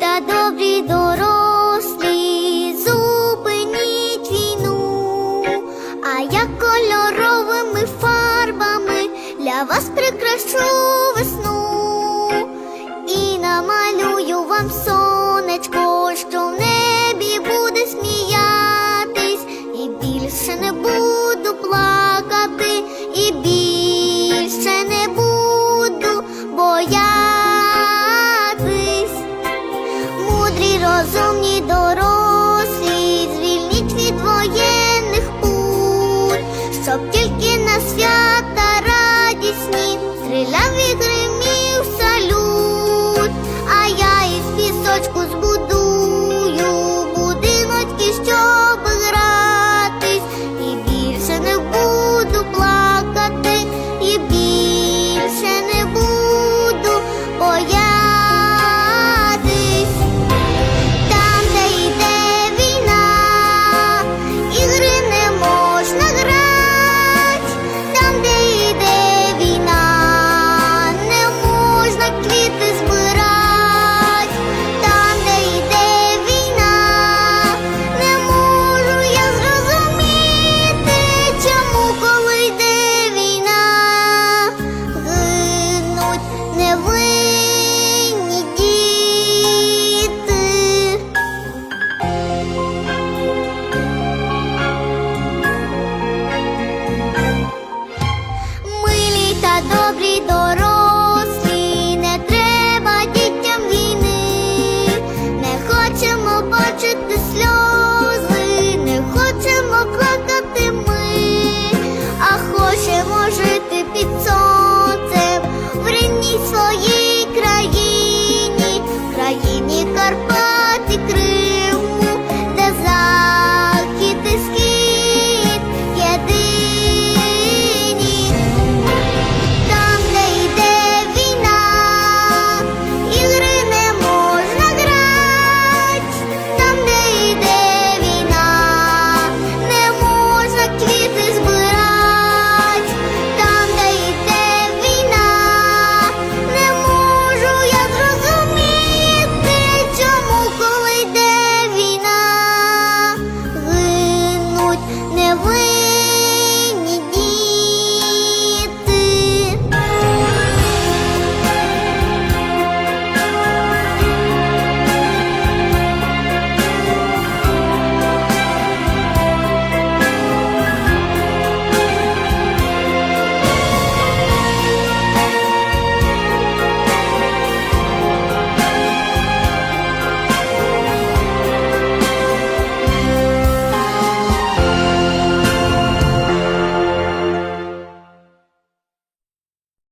та добрі дорослі, зупиніть війну, а я кольоровими фарбами для вас прикрашу весну. І намалюю вам сонечко, щоб тільки на свята побачити сльози. не ви.